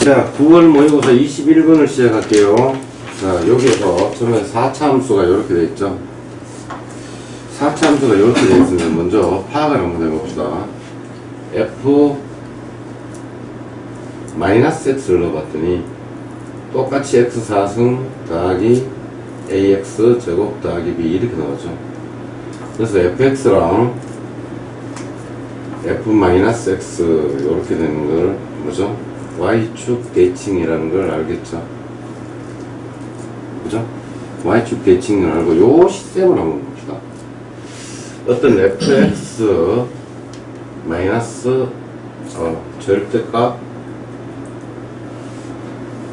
자, 9월 모의고사 21번을 시작할게요. 자, 여기에서 처음에 4차 함수가 이렇게 돼 있죠. 4차 함수가 이렇게 돼 있으면 먼저 파악을 한번 해봅시다. f 마이너스 x를 넣어봤더니 똑같이 x 4승 더하기 ax 제곱 더하기 b 이렇게 나오죠. 그래서 fx랑 f 마이너스 x 이렇게 되는 걸 뭐죠? Y축 대칭이라는 걸 알겠죠? 그죠? y축 대칭을 알고 요 시스템을 한번 봅시다. 어떤 fx 마이너스 어, 절대값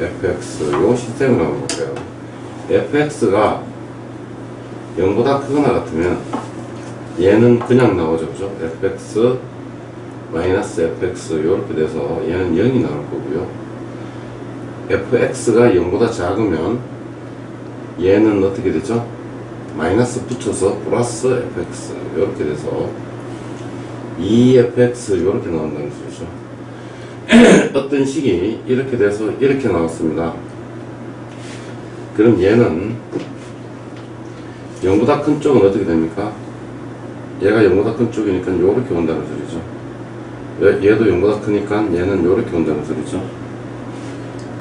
fx 요 시스템을 한번 볼게요. fx가 0보다 크거나 같으면 얘는 그냥 나오죠, 그죠? fx 마이너스 fx 이렇게 돼서 얘는 0이 나올 거고요. fx가 0보다 작으면 얘는 어떻게 되죠? 마이너스 붙여서 플러스 fx 이렇게 돼서 2fx 이렇게 나온다는 소리죠. 어떤 식이 이렇게 돼서 이렇게 나왔습니다. 그럼 얘는 0보다 큰 쪽은 어떻게 됩니까? 얘가 0보다 큰 쪽이니까 이렇게 온다는 소리죠. 얘- 얘도 0보다 크니까 얘는 이렇게 온다는 소리죠.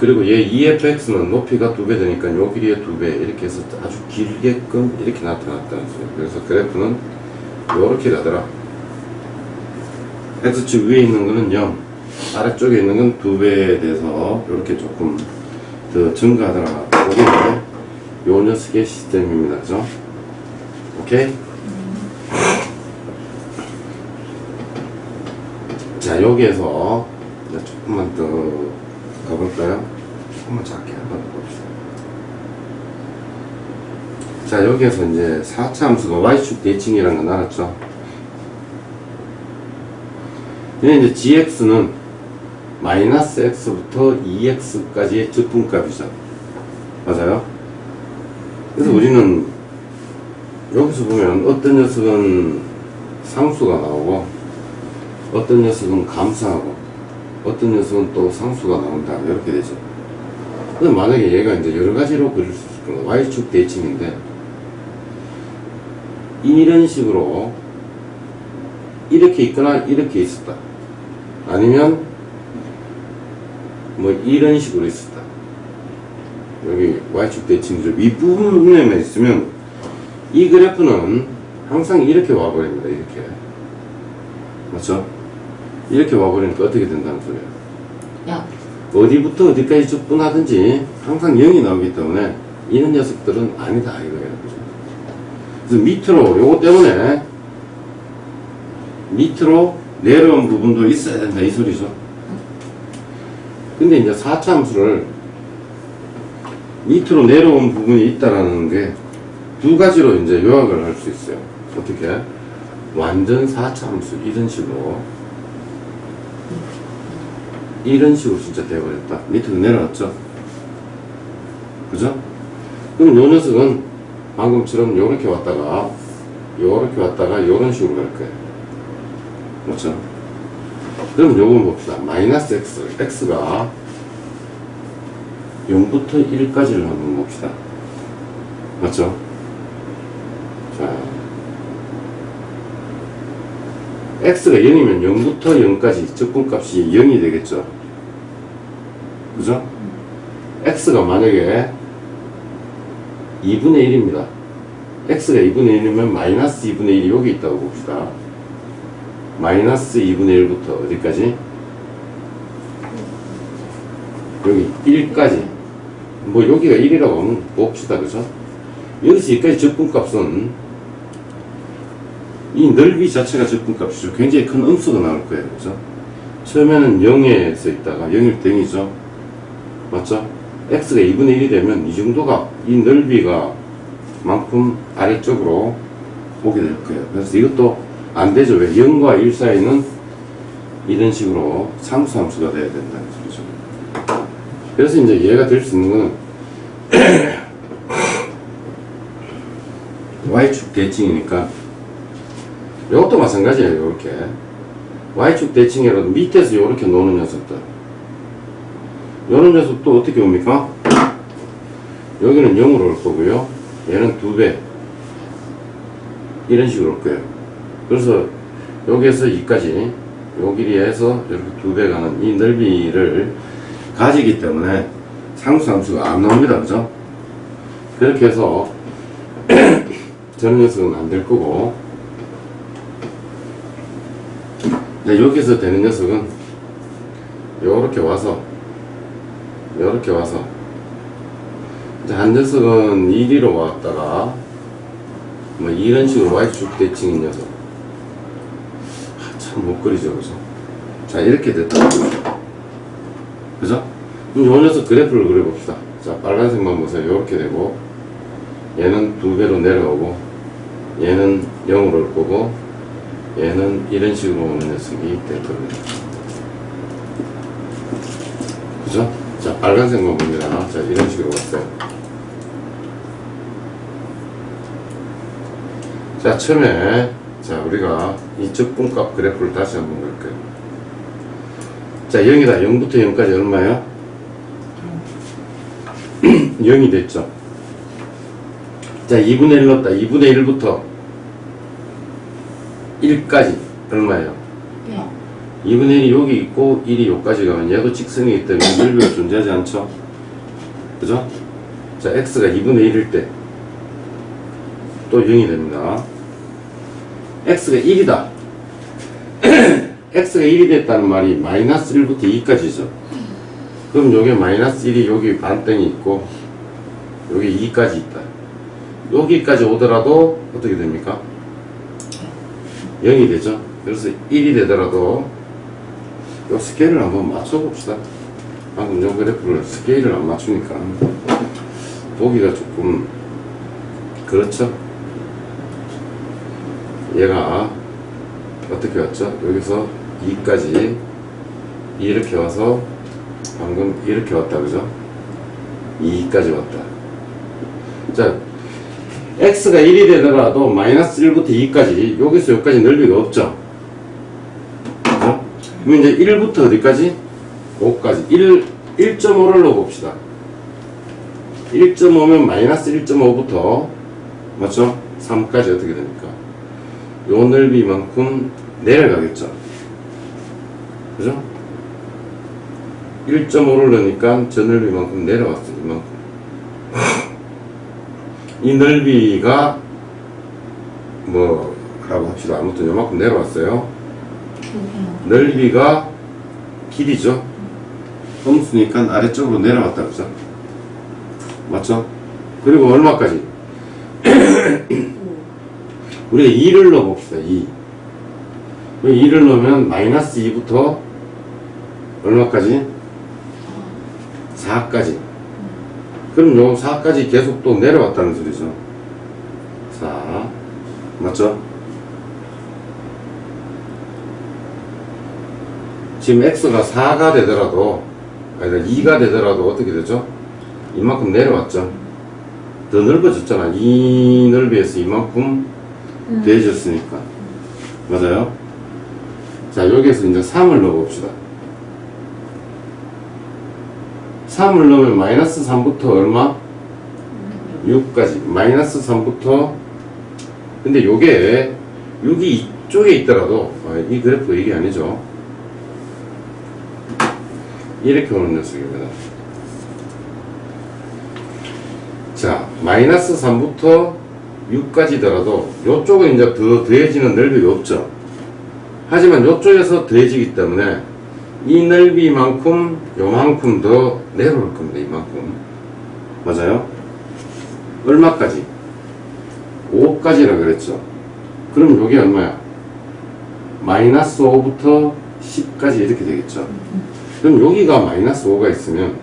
그리고 얘 EFX는 높이가 두 배 되니까 요 길이의 두 배 이렇게 해서 아주 길게끔 이렇게 나타났다는 소리예요. 그래서 그래프는 이렇게 가더라. X축 위에 있는 거는 0, 아래쪽에 있는 건 두 배에 대해서 이렇게 조금 더 증가하더라. 이게 요 녀석의 시스템입니다. 그죠? 오케이? 자, 여기에서 이제 조금만 더 가볼까요? 조금만 작게 한번 봅시다. 자, 여기에서 이제 4차 함수가 y축 대칭이라는 건 알았죠? 근데 이제 gx는 마이너스 x부터 2x까지의 적분값이죠. 맞아요? 그래서 우리는 여기서 보면 어떤 녀석은 상수가 나오고 어떤 녀석은 감사하고 어떤 녀석은 또 상수가 나온다 이렇게 되죠. 근데 만약에 얘가 이제 여러 가지로 그릴 수 있을 거예요. y축 대칭인데 이런 식으로 이렇게 있거나 이렇게 있었다. 아니면 뭐 이런 식으로 있었다. 여기 y축 대칭들 윗부분에만 있으면 이 그래프는 항상 이렇게 와버립니다. 이렇게 맞죠? 이렇게 와버리니까 어떻게 된다는 소리예요? 야, 어디부터 어디까지 접근하든지 항상 0이 나오기 때문에 이런 녀석들은 아니다 이거예요. 그래서 밑으로 요거 때문에 밑으로 내려온 부분도 있어야 된다 이 소리죠. 근데 이제 4차 함수를 밑으로 내려온 부분이 있다라는 게 두 가지로 이제 요약을 할 수 있어요. 어떻게? 완전 4차 함수 이런 식으로 이런 식으로 진짜 돼버렸다. 밑으로 내려왔죠. 그죠? 그럼 요 녀석은 방금처럼 요렇게 왔다가 요렇게 왔다가 요런 식으로 갈 거예요. 그렇죠? 그럼 요건 봅시다. 마이너스 x, x가 0부터 1까지를 한번 봅시다. 맞죠? 자, x가 0이면 0부터 0까지 적분값이 0이 되겠죠. 그죠? x가 만약에 2분의 1입니다. x가 2분의 1이면 마이너스 2분의 1이 여기 있다고 봅시다. 마이너스 2분의 1부터 어디까지? 여기 1까지. 뭐 여기가 1이라고 하면 봅시다. 그죠? 여기서 여기까지 적분값은 이 넓이 자체가 적분값이죠. 굉장히 큰 음수가 나올 거예요. 그죠? 처음에는 0에 서 있다가 0일 땡이죠. 맞죠? x가 2분의 1이 되면 이 정도가 이 넓이가 만큼 아래쪽으로 오게 될 거예요. 그래서 이것도 안 되죠. 왜? 0과 1 사이는 이런 식으로 상수함수가 돼야 된다는 소리죠. 그래서 이제 이해가 될 수 있는 거는 y축 대칭이니까 이것도 마찬가지예요. 이렇게 y축 대칭이라도 밑에서 이렇게 노는 녀석들 요런 녀석도 어떻게 옵니까? 여기는 0으로 올 거고요. 얘는 2배. 이런 식으로 올 거예요. 그래서 여기에서 2까지 요 길이에서 이렇게 2배 가는 이 넓이를 가지기 때문에 상수함수가 안 나옵니다. 그죠? 그렇게 해서 저런 녀석은 안 될 거고 네, 여기서 되는 녀석은 요렇게 와서 요렇게 와서. 이제 한 녀석은 이리로 왔다가 뭐 이런 식으로 Y축 대칭인 녀석. 아, 참 못그리죠 그죠? 자 이렇게 됐다. 그죠? 그럼 요 녀석 그래프를 그려봅시다. 자 빨간색만 보세요. 요렇게 되고 얘는 두 배로 내려오고 얘는 0으로 올 거고 얘는 이런 식으로 오는 녀석이 될 겁니다 그죠? 자, 빨간색만 봅니다. 자, 이런 식으로 왔어요. 자, 처음에, 자, 우리가 이 적분값 그래프를 다시 한번 볼게요. 자, 0이다. 0부터 0까지 얼마야? 0이 됐죠. 자, 2분의 1 넣었다. 2분의 1부터 1까지 얼마예요? 네. 2분의 1이 여기 있고 1이 여기까지 가면 얘도 직선이기 때문에 넓이가 존재하지 않죠? 그죠? 자, x가 2분의 1일 때 또 0이 됩니다. x가 1이다. x가 1이 됐다는 말이 마이너스 1부터 2까지죠. 그럼 여기 마이너스 1이 여기 반땡이 있고 여기 2까지 있다. 여기까지 오더라도 어떻게 됩니까? 0이 되죠. 그래서 1이 되더라도 요 스케일을 한번 맞춰봅시다. 방금 요 그래프를 스케일을 안 맞추니까 보기가 조금 그렇죠. 얘가 어떻게 왔죠? 여기서 2까지 이렇게 와서 방금 이렇게 왔다 그죠? 2까지 왔다. 자, x가 1이 되더라도 마이너스 1부터 2까지 여기서 여기까지 넓이가 없죠? 그죠? 그럼 이제 1부터 어디까지? 5까지 1, 1.5를 넣어봅시다 1.5면 마이너스 1.5부터 맞죠? 3까지 어떻게 됩니까? 요 넓이만큼 내려가겠죠 그죠? 1.5를 넣으니까 저 넓이만큼 내려왔어요 이만큼 이 넓이가 뭐라고 합시다 아무튼 요만큼 내려왔어요 넓이가 길이죠. 험수니까 아래쪽으로 내려왔다 그죠? 맞죠? 그리고 얼마까지? 우리가 2를 넣어봅시다. 2. 2를 넣으면 마이너스 2부터 얼마까지? 4까지. 그럼 요 4까지 계속 또 내려왔다는 소리죠. 4. 맞죠? 지금 x가 4가 되더라도 아니 2가 되더라도 어떻게 되죠? 이만큼 내려왔죠. 더 넓어졌잖아. 이 넓이에서 이만큼 돼졌으니까. 맞아요? 자, 여기에서 이제 3을 넣어봅시다. 3을 넣으면 마이너스 3부터 얼마? 6까지. 마이너스 3부터 근데 요게 6이 이쪽에 있더라도 아, 이 그래프 얘기 아니죠. 이렇게 오는 녀석입니다. 자, 마이너스 3부터 6까지더라도 이쪽은 이제 더 더해지는 넓이가 없죠. 하지만 이쪽에서 더해지기 때문에 이 넓이만큼 요만큼 더 내려올 겁니다. 이만큼. 맞아요? 얼마까지? 5까지라 그랬죠. 그럼 요게 얼마야? 마이너스 5부터 10까지 이렇게 되겠죠. 그럼 여기가 마이너스 5가 있으면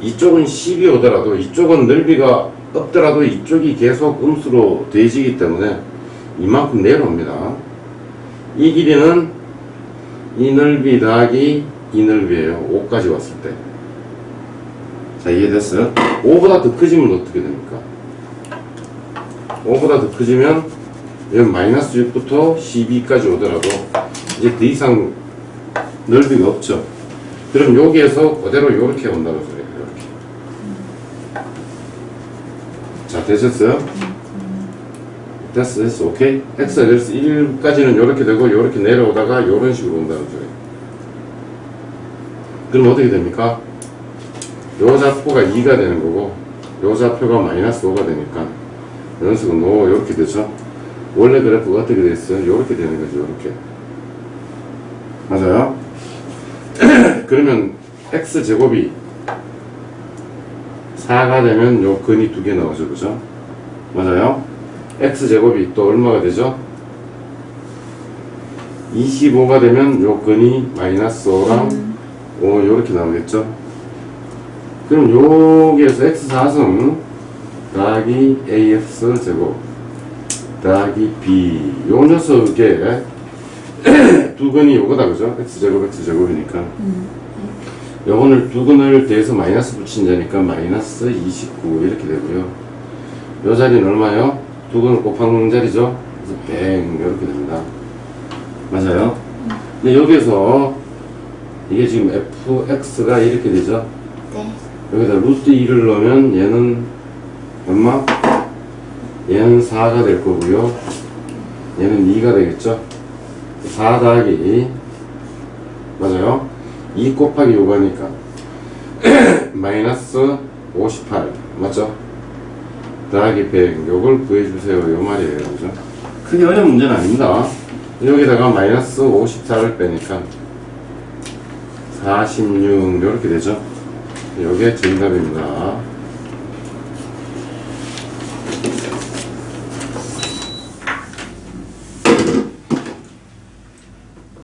이쪽은 10이 오더라도 이쪽은 넓이가 없더라도 이쪽이 계속 음수로 돼지기 때문에 이만큼 내려옵니다. 이 길이는 이 넓이 더하기 이 넓이에요. 5까지 왔을 때. 자, 이해됐어요? 5보다 더 커지면 어떻게 됩니까? 5보다 더 커지면 여기 마이너스 6부터 12까지 오더라도 이제 더 이상 넓이가 없죠. 그럼 여기에서 그대로 요렇게 온다는 소리예요. 요렇게. 자, 되셨어요? 됐어, 됐어. 오케이? x가 됐어. 1까지는 요렇게 되고 요렇게 내려오다가 요런 식으로 온다는 소리예요. 그럼 어떻게 됩니까? 요 좌표가 2가 되는 거고 요 좌표가 마이너스 5가 되니까 연속은 5 이렇게 되죠. 원래 그래프가 어떻게 됐어요? 이렇게 되는 거죠. 이렇게. 맞아요? 그러면 x 제곱이 4가 되면 요 근이 두 개 나오죠. 그죠? 맞아요? X 제곱이 또 얼마가 되죠? 25가 되면 요 근이 마이너스 5랑 5 요렇게 나오겠죠? 그럼 여기에서 x 4승 더하기 ax 제곱 더하기 b 요 녀석에 두 근이 요거다 그죠? x 제곱 x 제곱이니까 요거를 두 근을 대해서 마이너스 붙인 자니까 마이너스 29 이렇게 되고요 요 자리는 얼마요? 두 근을 곱한 자리죠? 그래서 100 이렇게 됩니다 맞아요? 근데 여기에서 이게 지금 fx가 이렇게 되죠? 네. 여기다 루트 2를 넣으면 얘는 얼마? 얘는 4가 될 거고요. 얘는 2가 되겠죠? 4 더하기 2 맞아요? 2 곱하기 5가니까 마이너스 58 맞죠? 더하기 100 요걸 구해주세요 요 말이에요 그죠? 크게 어려운 문제는 아닙니다 여기다가 마이너스 54를 빼니까 46 이렇게 되죠? 요게 정답입니다.